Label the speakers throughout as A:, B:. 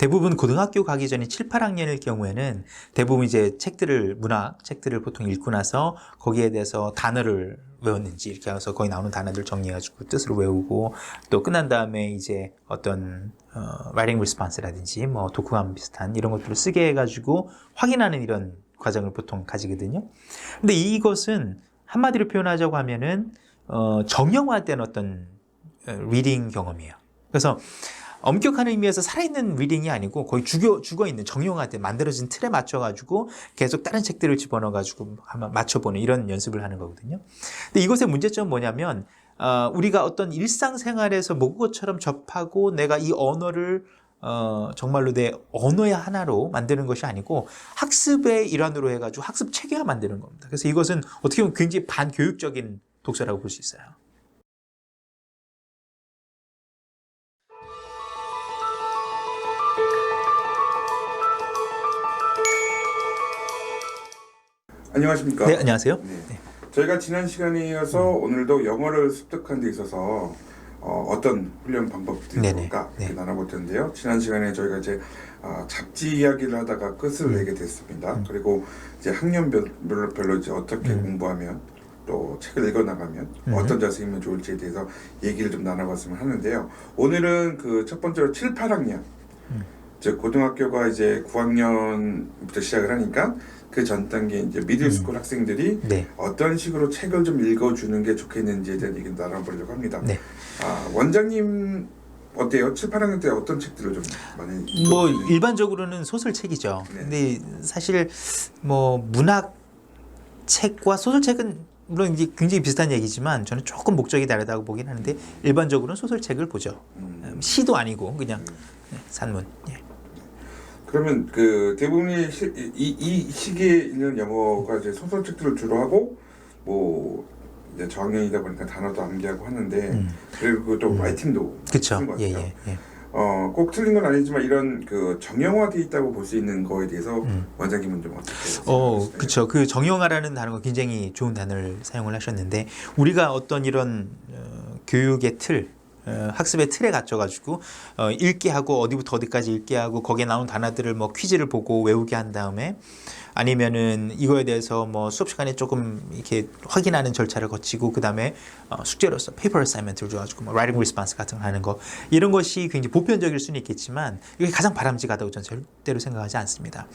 A: 대부분 고등학교 가기 전에 7, 8학년일 경우에는 대부분 이제 책들을 문학 책들을 보통 읽고 나서 거기에 대해서 단어를 외웠는지 이렇게 해서 거기 나오는 단어들 정리해가지고 뜻을 외우고 또 끝난 다음에 이제 어떤 어, writing response라든지 뭐 독후감 비슷한 이런 것들을 쓰게 해가지고 확인하는 이런 과정을 보통 가지거든요. 근데 이것은 한마디로 표현하자고 하면은 어, 정형화된 어떤 어, 리딩 경험이에요. 그래서 엄격한 의미에서 살아있는 리딩이 아니고 거의 죽어, 죽어있는 정형화된 만들어진 틀에 맞춰가지고 계속 다른 책들을 집어넣어가지고 맞춰보는 이런 연습을 하는 거거든요. 근데 이것의 문제점은 뭐냐면 어, 우리가 어떤 일상생활에서 모국어처럼 접하고 내가 이 언어를 어, 정말로 내 언어의 하나로 만드는 것이 아니고 학습의 일환으로 해가지고 학습 체계화 만드는 겁니다. 그래서 이것은 어떻게 보면 굉장히 반교육적인 독서라고 볼 수 있어요.
B: 안녕하십니까?
A: 네, 안녕하세요.
B: 네. 저희가 지난 시간에 이어서 오늘도 영어를 습득하는 데 있어서 어, 떤 훈련 방법들이
A: 네네.
B: 있을까
A: 네.
B: 이렇게 나눠볼 텐데요. 지난 시간에 저희가 이제 아, 잡지 이야기를 하다가 끝을
A: 음.
B: 내게 됐습니다. 그리고 이제 학년별로 별로 이제 어떻게
A: 음.
B: 공부하면 또 책을 읽어 나가면
A: 음.
B: 어떤 자세이면 좋을지에 대해서 얘기를 좀 나눠봤으면 하는데요. 오늘은 그 첫 번째로 7, 8학년
A: 음.
B: 즉 고등학교가 이제 9학년부터 시작을 하니까 그 전 단계 이제 미들스쿨 학생들이
A: 네.
B: 어떤 식으로 책을 좀 읽어주는 게 좋겠는지에 대한 얘기를 나눠보려고 합니다.
A: 네.
B: 아, 원장님 어때요? 7, 8학년 때 어떤 책들을 좀 많이
A: 뭐? 일반적으로는 소설책이죠.
B: 네.
A: 근데 사실 뭐 문학 책과 소설책은 물론 이제 굉장히 비슷한 얘기지만 저는 조금 목적이 다르다고 보긴 하는데 일반적으로는 소설책을 보죠.
B: 음,
A: 음, 시도 아니고 그냥
B: 음.
A: 네, 산문. 예.
B: 그러면 그 대부분이 시, 이, 이 시기에 읽는 영어가 이제 소설책들을 주로 하고 뭐 이제 저학년이다 보니까 단어도 암기하고 하는데
A: 음.
B: 그리고 또 라이팅도
A: 그렇죠.
B: 쓰는 것
A: 예,
B: 같아요.
A: 예, 예.
B: 어, 꼭 틀린 건 아니지만 이런 그 정형화돼 있다고 볼 수 있는 거에 대해서
A: 음.
B: 원장님은 좀 어떻게
A: 어? 그렇죠. 그 정형화라는 단어가 굉장히 좋은 단어를 사용을 하셨는데 우리가 어떤 이런 어, 교육의 틀, 어, 학습의 틀에 갇혀가지고 어, 읽게 하고 어디부터 어디까지 읽게 하고 거기에 나온 단어들을 뭐 퀴즈를 보고 외우게 한 다음에 아니면은 이거에 대해서 뭐 수업 시간에 조금 이렇게 확인하는 절차를 거치고 그 다음에 어, 숙제로서 페이퍼 어사이먼트를 줘가지고 뭐 라이팅 리스폰스 같은 거 하는 거 이런 것이 굉장히 보편적일 수는 있겠지만 이게 가장 바람직하다고 저는 절대로 생각하지 않습니다.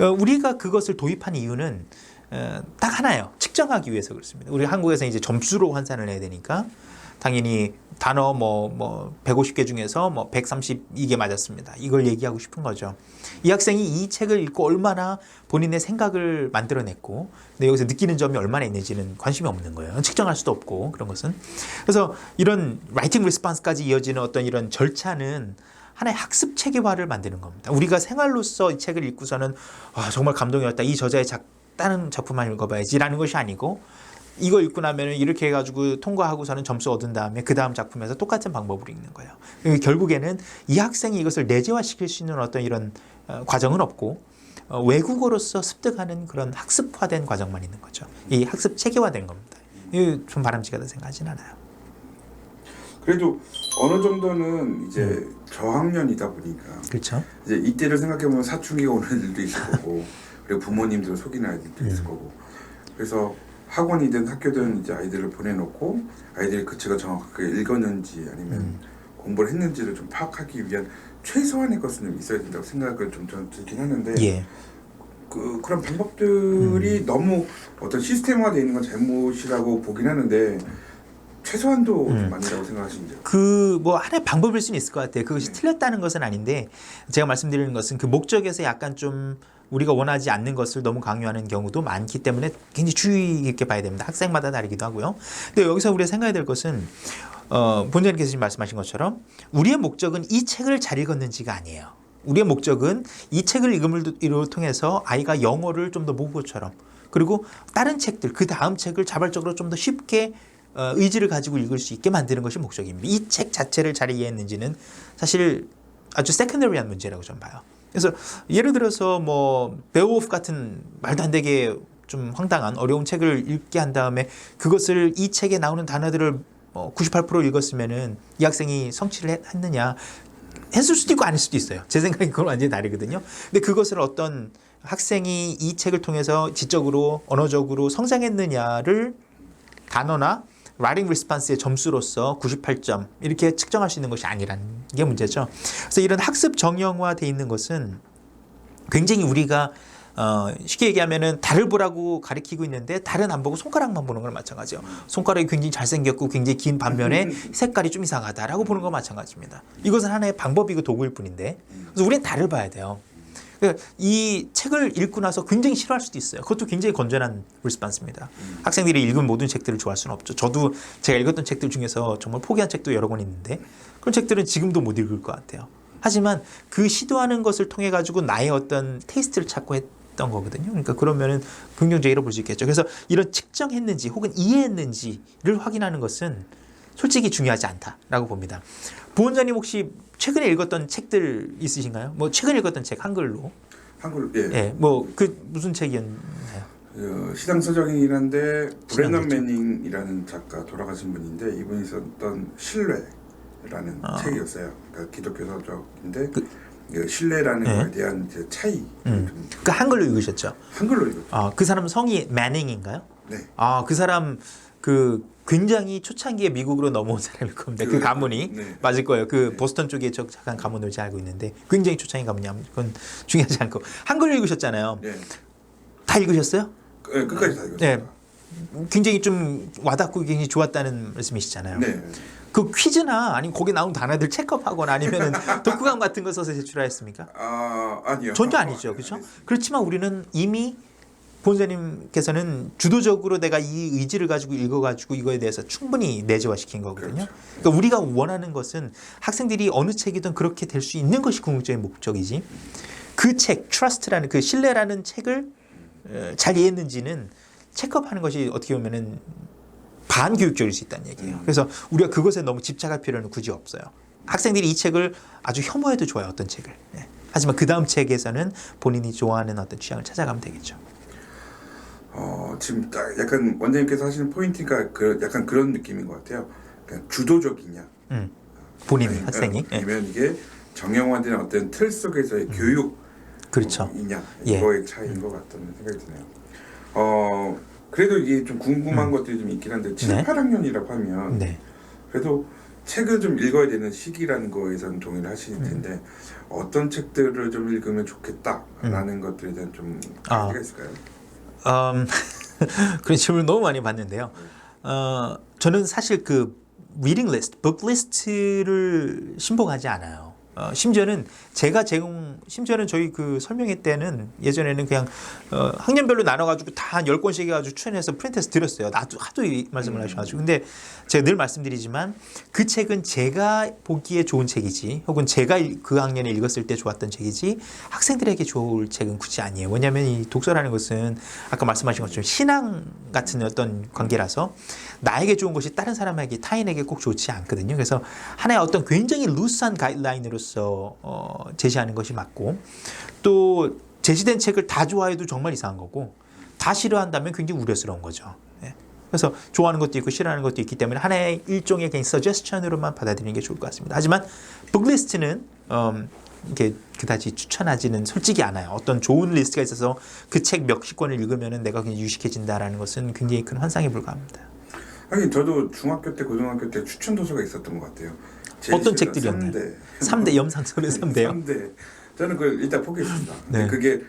A: 어, 우리가 그것을 도입한 이유는 어, 딱 하나예요. 측정하기 위해서 그렇습니다. 우리 한국에서 이제 점수로 환산을 해야 되니까 당연히 단어 뭐, 뭐 150개 중에서 뭐 132개 맞았습니다. 이걸 얘기하고 싶은 거죠. 이 학생이 이 책을 읽고 얼마나 본인의 생각을 만들어냈고, 근데 여기서 느끼는 점이 얼마나 있는지는 관심이 없는 거예요. 측정할 수도 없고 그런 것은. 그래서 이런 라이팅 리스폰스까지 이어지는 어떤 이런 절차는 하나의 학습 체계화를 만드는 겁니다. 우리가 생활로서 이 책을 읽고서는 아, 정말 감동이었다. 이 저자의 작, 다른 작품만 읽어봐야지라는 것이 아니고 이거 읽고 나면은 이렇게 해가지고 통과하고서는 점수 얻은 다음에 그 다음 작품에서 똑같은 방법으로 읽는 거예요. 그러니까 결국에는 이 학생이 이것을 내재화시킬 수 있는 어떤 이런 어, 과정은 없고 어, 외국어로서 습득하는 그런 학습화된 과정만 있는 거죠. 이 학습 체계화된 겁니다. 이게 좀 바람직하다 생각하진 않아요.
B: 그래도 어느 정도는 이제 저학년이다 보니까
A: 그렇죠.
B: 이제 이때를 생각해 보면 사춘기가 오는 일도 있을 거고 그리고 부모님들 속이는 아이들도 있을
A: 음.
B: 거고 그래서 학원이든 학교든 이제 아이들을 보내놓고 아이들이 그 책을 정확하게 읽었는지 아니면
A: 음.
B: 공부를 했는지를 좀 파악하기 위한 최소한의 것은 좀 있어야 된다고 생각을 좀 저는 들긴 하는데
A: 예.
B: 그 그런 방법들이
A: 음.
B: 너무 어떤 시스템화되어 있는 건 잘못이라고 보긴 하는데 최소한도
A: 음.
B: 좀 아니라고 생각하시는데요?
A: 그뭐 하나의 방법일 수는 있을 것 같아요. 그것이
B: 네.
A: 틀렸다는 것은 아닌데 제가 말씀드리는 것은 그 목적에서 약간 좀 우리가 원하지 않는 것을 너무 강요하는 경우도 많기 때문에 굉장히 주의 깊게 봐야 됩니다. 학생마다 다르기도 하고요. 근데 여기서 우리가 생각해야 될 것은 어, 본장님께서 지금 말씀하신 것처럼 우리의 목적은 이 책을 잘 읽었는지가 아니에요. 우리의 목적은 이 책을 읽음을 통해서 아이가 영어를 좀 더 모국어처럼 그리고 다른 책들 그 다음 책을 자발적으로 좀 더 쉽게 어, 의지를 가지고 읽을 수 있게 만드는 것이 목적입니다. 이 책 자체를 잘 이해했는지는 사실 아주 세컨더리한 문제라고 저는 봐요. 그래서 예를 들어서 뭐 베오프 같은 말도 안 되게 좀 황당한 어려운 책을 읽게 한 다음에 그것을 이 책에 나오는 단어들을 뭐 98% 읽었으면은 이 학생이 성취를 했- 했느냐 했을 수도 있고 아닐 수도 있어요. 제 생각엔 그건 완전히 다르거든요. 근데 그것을 어떤 학생이 이 책을 통해서 지적으로 언어적으로 성장했느냐를 단어나 라이팅 리스판스의 점수로서 98점 이렇게 측정할 수 있는 것이 아니라는 게 문제죠. 그래서 이런 학습 정형화돼 있는 것은 굉장히 우리가 어, 쉽게 얘기하면은 달을 보라고 가리키고 있는데 달은 안 보고 손가락만 보는 거랑 마찬가지예요. 손가락이 굉장히 잘생겼고 굉장히 긴 반면에 색깔이 좀 이상하다라고 보는 거 마찬가지입니다. 이것은 하나의 방법이고 도구일 뿐인데 그래서 우리는 달을 봐야 돼요. 그러니까 이 책을 읽고 나서 굉장히 싫어할 수도 있어요. 그것도 굉장히 건전한 리스판스입니다. 학생들이 읽은 모든 책들을 좋아할 수는 없죠. 저도 제가 읽었던 책들 중에서 정말 포기한 책도 여러 권 있는데 그런 책들은 지금도 못 읽을 것 같아요. 하지만 그 시도하는 것을 통해 가지고 나의 어떤 테이스트를 찾고 했던 거거든요. 그러니까 그러면은 긍정적으로 볼 수 있겠죠. 그래서 이런 측정했는지 혹은 이해했는지를 확인하는 것은 솔직히 중요하지 않다라고 봅니다. 부원장님 혹시 최근에 읽었던 책들 있으신가요? 뭐 최근에 읽었던 책 한글로?
B: 한글 예.
A: 예, 뭐 그 무슨 책이었나요?
B: 그 시당 서적이긴 한데 브레넌
A: 시당이죠.
B: 매닝이라는 작가 돌아가신 분인데 이분이 썼던 신뢰라는
A: 아.
B: 책이었어요. 그러니까 기독교 서적인데
A: 그-
B: 그 신뢰라는
A: 네.
B: 거에 대한 이제 차이
A: 음.
B: 좀
A: 그 한글로 읽으셨죠?
B: 한글로 읽었죠.
A: 아, 그 사람 성이 매닝인가요?
B: 네.
A: 아, 그 사람 그 굉장히 초창기에 미국으로 넘어온 사람일 겁니다. 그
B: 그-
A: 가문이
B: 네.
A: 맞을 거예요. 그
B: 네.
A: 보스턴 쪽에 저 잠깐 가문을 제가 알고 있는데 굉장히 초창기 가문이 그건 중요하지 않고 한글로 읽으셨잖아요.
B: 네.
A: 다 읽으셨어요?
B: 그- 네, 끝까지 다 읽었어요.
A: 네. 굉장히 좀 와닿고 굉장히 좋았다는 말씀이시잖아요.
B: 네.
A: 그 퀴즈나 아니면 거기 나온 단어들 체크업하거나 아니면은 독후감 같은 거 써서 제출하였습니까?
B: 아 아니요.
A: 전혀 아니죠, 그렇죠? 그렇지만 우리는 이미 본사님께서는 주도적으로 내가 이 의지를 가지고 읽어가지고 이거에 대해서 충분히 내재화시킨 거거든요.
B: 그렇죠.
A: 그러니까 우리가 원하는 것은 학생들이 어느 책이든 그렇게 될 수 있는 것이 궁극적인 목적이지. 그 책, 트러스트라는 그 신뢰라는 책을 어, 잘 이해했는지는 체크업하는 것이 어떻게 보면은 반교육적일 수 있다는 얘기예요.
B: 음.
A: 그래서 우리가 그것에 너무 집착할 필요는 굳이 없어요. 학생들이 이 책을 아주 혐오해도 좋아요, 어떤 책을. 예. 하지만 그 다음 책에서는 본인이 좋아하는 어떤 취향을 찾아가면 되겠죠.
B: 어 지금 딱 약간 원장님께서 하시는 포인트가 그 약간 그런 느낌인 것 같아요. 그러니까 주도적이냐.
A: 음. 본인
B: 아니,
A: 학생이.
B: 어,
A: 예.
B: 아니면 이게 정형화된 어떤 틀 속에서의 교육
A: 그렇죠.
B: 이냐
A: 예.
B: 이거의 차이인 것 같다는 생각이 드네요. 어 그래도 이게 좀 궁금한 것들이 좀 있긴 한데 7,
A: 네.
B: 8학년이라고 하면
A: 네.
B: 그래도 책을 좀 읽어야 되는 시기라는 거에선 동의를 하시는
A: 음.
B: 텐데 어떤 책들을 좀 읽으면 좋겠다라는 것들에 대한 좀
A: 아.
B: 가이드가 있을까요?
A: 음, 그런 질문을 너무 많이 받는데요. 어, 저는 사실 그 리딩 리스트, 북 리스트를 신봉하지 않아요. 어, 심지어는 제가 제공, 심지어는 저희 그 설명회 때는 예전에는 그냥 어, 학년별로 나눠가지고 다한 10권씩 해가지고 추천해서 프린트해서 드렸어요. 나도 하도 이 말씀을 하셔가지고. 근데 제가 늘 말씀드리지만 그 책은 제가 보기에 좋은 책이지 혹은 제가 일- 그 학년에 읽었을 때 좋았던 책이지 학생들에게 좋을 책은 굳이 아니에요. 왜냐하면 이 독서라는 것은 아까 말씀하신 것처럼 신앙 같은 어떤 관계라서 나에게 좋은 것이 다른 사람에게 타인에게 꼭 좋지 않거든요. 그래서 하나의 어떤 굉장히 루스한 가이드라인으로서 어, 제시하는 것이 맞고 또 제시된 책을 다 좋아해도 정말 이상한 거고 다 싫어한다면 굉장히 우려스러운 거죠. 예. 그래서 좋아하는 것도 있고 싫어하는 것도 있기 때문에 하나의 일종의 그냥 서제스천으로만 받아들이는 게 좋을 것 같습니다. 하지만 북리스트는 음, 이게 그다지 추천하지는 솔직히 않아요. 어떤 좋은 리스트가 있어서 그 책 몇십 권을 읽으면은 내가 그냥 유식해진다라는 것은 굉장히 큰 환상에 불과합니다.
B: 하긴 저도 중학교 때 고등학교 때 추천 도서가 있었던 것 같아요.
A: 어떤 책들이었나요?
B: 3대.
A: 3대 염상선의 3대요.
B: 3대. 저는 그걸 일단 포기했습니다.
A: 네.
B: 그게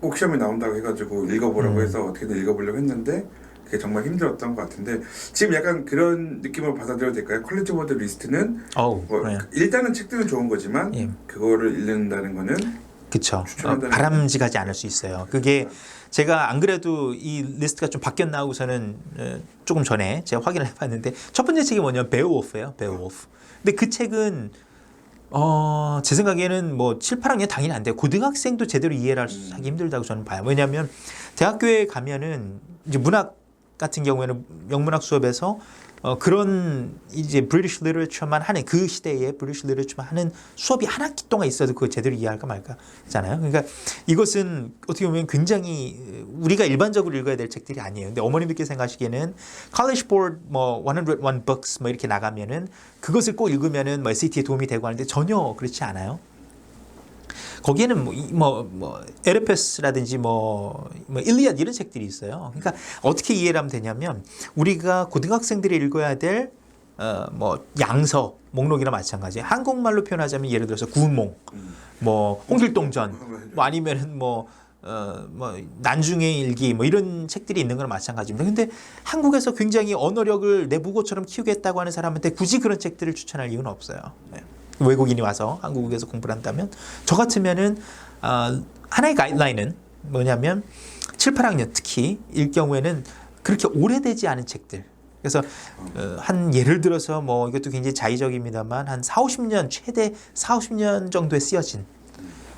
B: 꼭 시험에 나온다고 해가지고 읽어보라고
A: 음.
B: 해서 어떻게든 읽어보려고 했는데 그게 정말 힘들었던 것 같은데 지금 약간 그런 느낌으로 받아들여도 될까요? 컬리지 워드 리스트는
A: 어우,
B: 뭐. 일단은 책들은 좋은 거지만
A: 예.
B: 그거를 읽는다는 거는 추천한다는
A: 바람직하지 않을 수 있어요. 그게 제가 안 그래도 이 리스트가 좀 바뀌었나 하고서는 어, 조금 전에 제가 확인을 해봤는데 첫 번째 책이 뭐냐면 베어오프예요. 베어오프. 근데 그 책은 어, 제 생각에는 뭐 7, 8학년 당연히 안 돼요. 고등학생도 제대로 이해를 하기 힘들다고 저는 봐요. 왜냐하면 대학교에 가면은 이제 문학 같은 경우에는 영문학 수업에서 어, 그런 이제 브리티시 리터처만 하는 그 시대에 브리티시 리터처만 하는 수업이 한 학기 동안 있어도 그거 제대로 이해할까 말까 잖아요. 그러니까 이것은 어떻게 보면 굉장히 우리가 일반적으로 읽어야 될 책들이 아니에요. 근데 어머님들께 생각하시기에는 college board 뭐 101 books 뭐 이렇게 나가면은 그것을 꼭 읽으면은 뭐 SAT에 도움이 되고 하는데 전혀 그렇지 않아요. 거기에는 뭐, 이- 뭐, 뭐, 에르페스라든지 뭐, 뭐, 일리아드 이런 책들이 있어요. 그러니까 어떻게 이해를 하면 되냐면 우리가 고등학생들이 읽어야 될 어, 뭐, 양서, 목록이나 마찬가지. 한국말로 표현하자면 예를 들어서 구운몽,
B: 음.
A: 뭐, 홍길동전, 뭐 아니면은 뭐, 어, 뭐, 난중의 일기, 뭐 이런 책들이 있는 거랑 마찬가지입니다. 근데 한국에서 굉장히 언어력을 내부고처럼 키우겠다고 하는 사람한테 굳이 그런 책들을 추천할 이유는 없어요. 네. 외국인이 와서 한국에서 공부를 한다면 저 같으면은 아, 하나의 가이드라인은 뭐냐면 7, 8학년 특히 일 경우에는 그렇게 오래되지 않은 책들. 그래서 어, 한 예를 들어서 뭐 이것도 굉장히 자의적입니다만 한 4, 50년 최대 4, 50년 정도에 쓰여진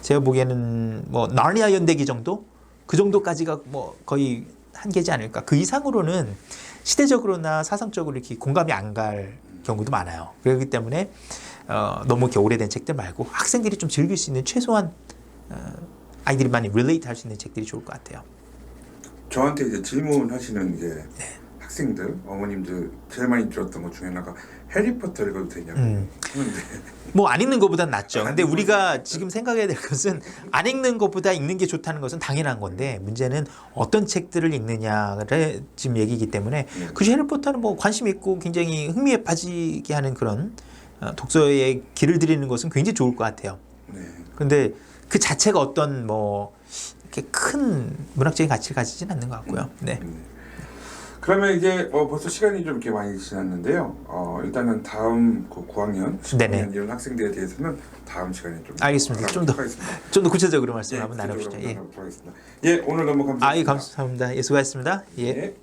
A: 제가 보기에는 뭐 나르니아 연대기 정도 그 정도까지가 뭐 거의 한계지 않을까. 그 이상으로는 시대적으로나 사상적으로 이렇게 공감이 안 갈 경우도 많아요. 그렇기 때문에 어, 너무 이렇게 오래된 책들 말고 학생들이 좀 즐길 수 있는 최소한 어, 아이들이 많이 relate 할수 있는 책들이 좋을 것 같아요.
B: 저한테 이제 질문하시는 이제
A: 네.
B: 학생들, 어머님들 제일 많이 들었던 것 중에 하나가 해리포터 읽어도 되냐고
A: 음.
B: 하는데
A: 뭐안 읽는 것보단 낫죠. 근데 우리가 지금 생각해야 될 것은 안 읽는 것보다 읽는 게 좋다는 것은 당연한 건데 문제는 어떤 책들을 읽느냐를 지금 얘기이기 때문에
B: 네.
A: 그 해리포터는 뭐 관심 있고 굉장히 흥미에 빠지게 하는 그런 어, 독서의 길을 들이는 것은 굉장히 좋을 것 같아요.
B: 네.
A: 근데 그 자체가 어떤 뭐 이렇게 큰 문학적인 가치를 가지진 않는 것 같고요. 네.
B: 네. 그러면 이제 어, 벌써 시간이 좀 이렇게 많이 지났는데요. 어, 일단은 다음 그 9학년, 10학년
A: 네네.
B: 이런 학생들에 대해서는 다음 시간에 좀
A: 알겠습니다. 좀 더-. 좀 더 구체적으로 말씀
B: 예,
A: 한번 나눠보시죠. 예.
B: 하겠습니다. 예, 오늘 너무 감사합니다.
A: 아, 예, 감사합니다. 예, 수고하셨습니다. 예.
B: 예.